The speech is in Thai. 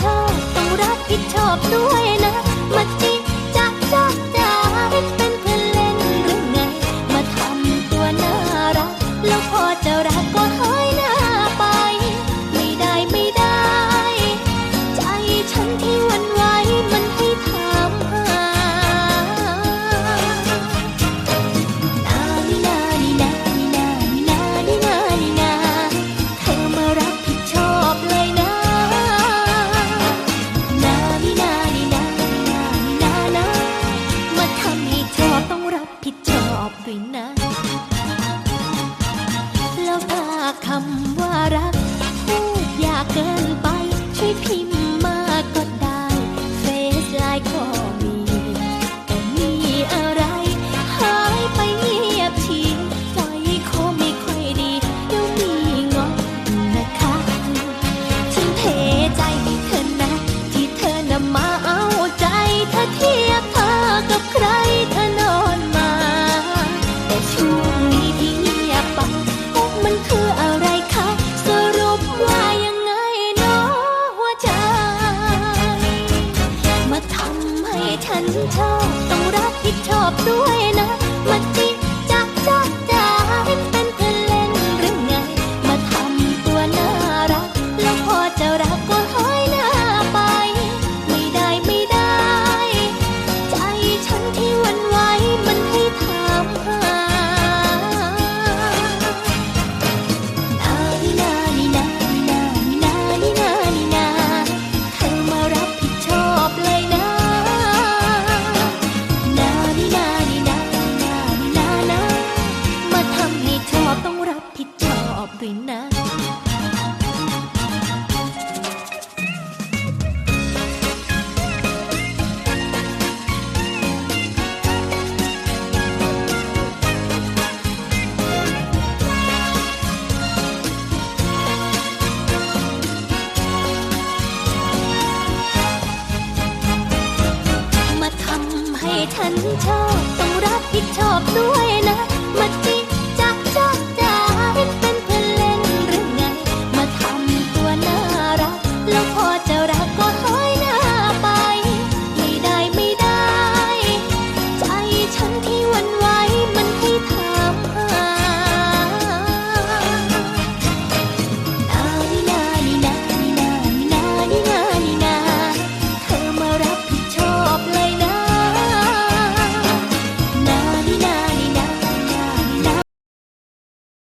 ชอบต้องรับผิดชอบด้วยนะมาจิจักจัก อบด้วยนะ แล้วถ้าคำว่ารักพูดยากเกินไปช่วยพิม ชอบ ต้องรักที่ชอบด้วย ให้ฉันชอบต้องรับผิดชอบด้วยนะ